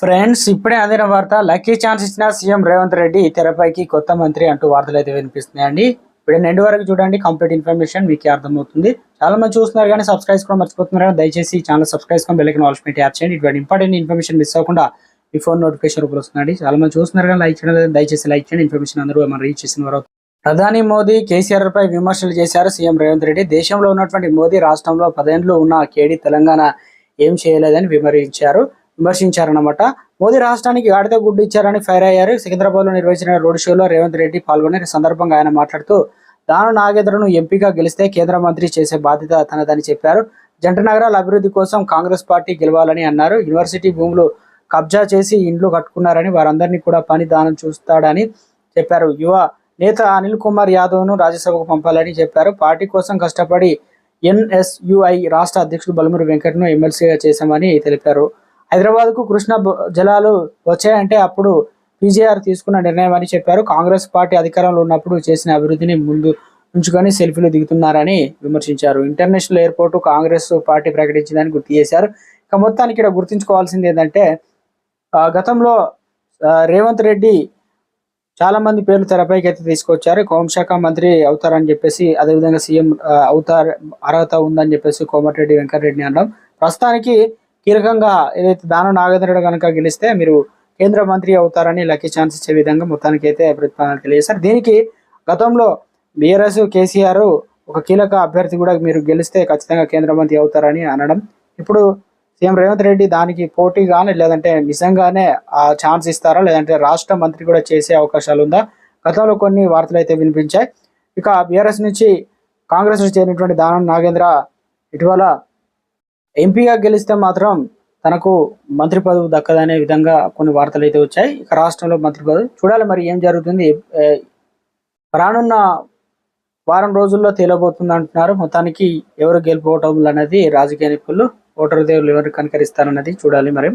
Friends ఇప్పుడే అందిన వార్త లక్కీ ఛాన్స్ ఇచ్చిన సీఎం రేవంత్ రెడ్డి తెరపైకి కొత్త మంత్రి అంటూ వార్తలు అయితే వినిపిస్తున్నాయండి. ఇప్పుడు ఎండ్ వరకు చూడండి కంప్లీట్ ఇన్ఫర్మేషన్ మీకు అర్థమవుతుంది. చాలా మంది చూస్తున్నారు కానీ సబ్స్క్రైబ్ కూడా మర్చిపోతున్నారు? కానీ దయచేసి ఛానల్ సబ్స్క్రైబ్ చేసుకొని బెల్లకి ఆల్స్ యాప్ చేయండి. ఇటువంటి ఇంపార్టెంట్ ఇన్ఫర్మేషన్ మిస్ అవ్వకుండా మీ ఫోన్ నోటిఫికేషన్ రూపంలో వస్తుందండి. చాలా మంది చూస్తున్నారు కానీ లైక్ చేయడం దయచేసి లైక్ చేయండి. ఇన్ఫర్మేషన్ అందరూ మనం రీచ్ చేసిన వారు ప్రధాని మోదీ కేసీఆర్ పై విమర్శలు చేశారు సీఎం రేవంత్ రెడ్డి. దేశంలో ఉన్నటువంటి మోదీ రాష్ట్రంలో పదేండ్లు ఉన్న కేడీ తెలంగాణ ఏం చేయలేదని విమర్శించారు. విమర్శించారన్నమాట. మోదీ రాష్ట్రానికి గాడిద గుడ్డు ఇచ్చారని ఫైర్ అయ్యారు. సికింద్రాబాద్లో నిర్వహించిన రోడ్ షోలో రేవంత్ రెడ్డి పాల్గొని సందర్భంగా ఆయన మాట్లాడుతూ దాను నాగేంద్రను ఎంపీగా గెలిస్తే కేంద్ర మంత్రి చేసే బాధ్యత తనదని చెప్పారు. జంట నగరాల అభివృద్ధి కోసం కాంగ్రెస్ పార్టీ గెలవాలని అన్నారు. యూనివర్సిటీ భూములు కబ్జా చేసి ఇండ్లు కట్టుకున్నారని వారందరినీ కూడా పని దానం చూస్తాడని చెప్పారు. యువ నేత అనిల్ కుమార్ యాదవ్ను రాజ్యసభకు పంపాలని చెప్పారు. పార్టీ కోసం కష్టపడి ఎన్ఎస్యుఐ రాష్ట్ర అధ్యక్షుడు బలమూరి వెంకట్ను ఎమ్మెల్సీగా చేశామని తెలిపారు. హైదరాబాద్కు కృష్ణ జలాలు వచ్చాయంటే అప్పుడు పీజీఆర్ తీసుకున్న నిర్ణయం అని చెప్పారు. కాంగ్రెస్ పార్టీ అధికారంలో ఉన్నప్పుడు చేసిన అభివృద్ధిని ముందు ఉంచుకొని సెల్ఫీలు దిగుతున్నారని విమర్శించారు. ఇంటర్నేషనల్ ఎయిర్పోర్టు కాంగ్రెస్ పార్టీ ప్రకటించిందని గుర్తు చేశారు. ఇక మొత్తానికి ఇక్కడ గుర్తుంచుకోవాల్సింది ఏంటంటే గతంలో రేవంత్ రెడ్డి చాలా మంది పేర్లు తెరపైకి అయితే తీసుకొచ్చారు. హోంశాఖ మంత్రి అవుతారని చెప్పేసి అదేవిధంగా సీఎం అవుతారు అర్హత ఉందని చెప్పేసి కోమటిరెడ్డి వెంకటరెడ్డిని అనడం ప్రస్తుతానికి కీలకంగా ఏదైతే దానం నాగేంద్రుడు కనుక గెలిస్తే మీరు కేంద్ర మంత్రి అవుతారని లక్కీ ఛాన్స్ ఇచ్చే విధంగా మొత్తానికి అయితే ప్రతిపాదన తెలియజేశారు. దీనికి గతంలో బీఆర్ఎస్ కేసీఆర్ ఒక కీలక అభ్యర్థి కూడా మీరు గెలిస్తే ఖచ్చితంగా కేంద్ర మంత్రి అవుతారని అనడం. ఇప్పుడు సీఎం రేవంత్ రెడ్డి దానికి పోటీగానే లేదంటే నిజంగానే ఆ ఛాన్స్ ఇస్తారా? లేదంటే రాష్ట్ర మంత్రి కూడా చేసే అవకాశాలు ఉందా? గతంలో కొన్ని వార్తలు అయితే వినిపించాయి. ఇక బీఆర్ఎస్ నుంచి కాంగ్రెస్ నుంచి చేరినటువంటి దానం నాగేంద్ర ఇటీవల ఎంపీగా గెలిస్తే మాత్రం తనకు మంత్రి పదవి దక్కదనే విధంగా కొన్ని వార్తలు అయితే వచ్చాయి. ఇక రాష్ట్రంలో మంత్రి పదవి చూడాలి మరి ఏం జరుగుతుంది. రానున్న వారం రోజుల్లో తేలబోతుంది అంటున్నారు. మొత్తానికి ఎవరు గెలుపోవటం అనేది రాజకీయ నిపుణులు ఓటర్ దేవులు ఎవరు కనకరిస్తారన్నది చూడాలి మరి.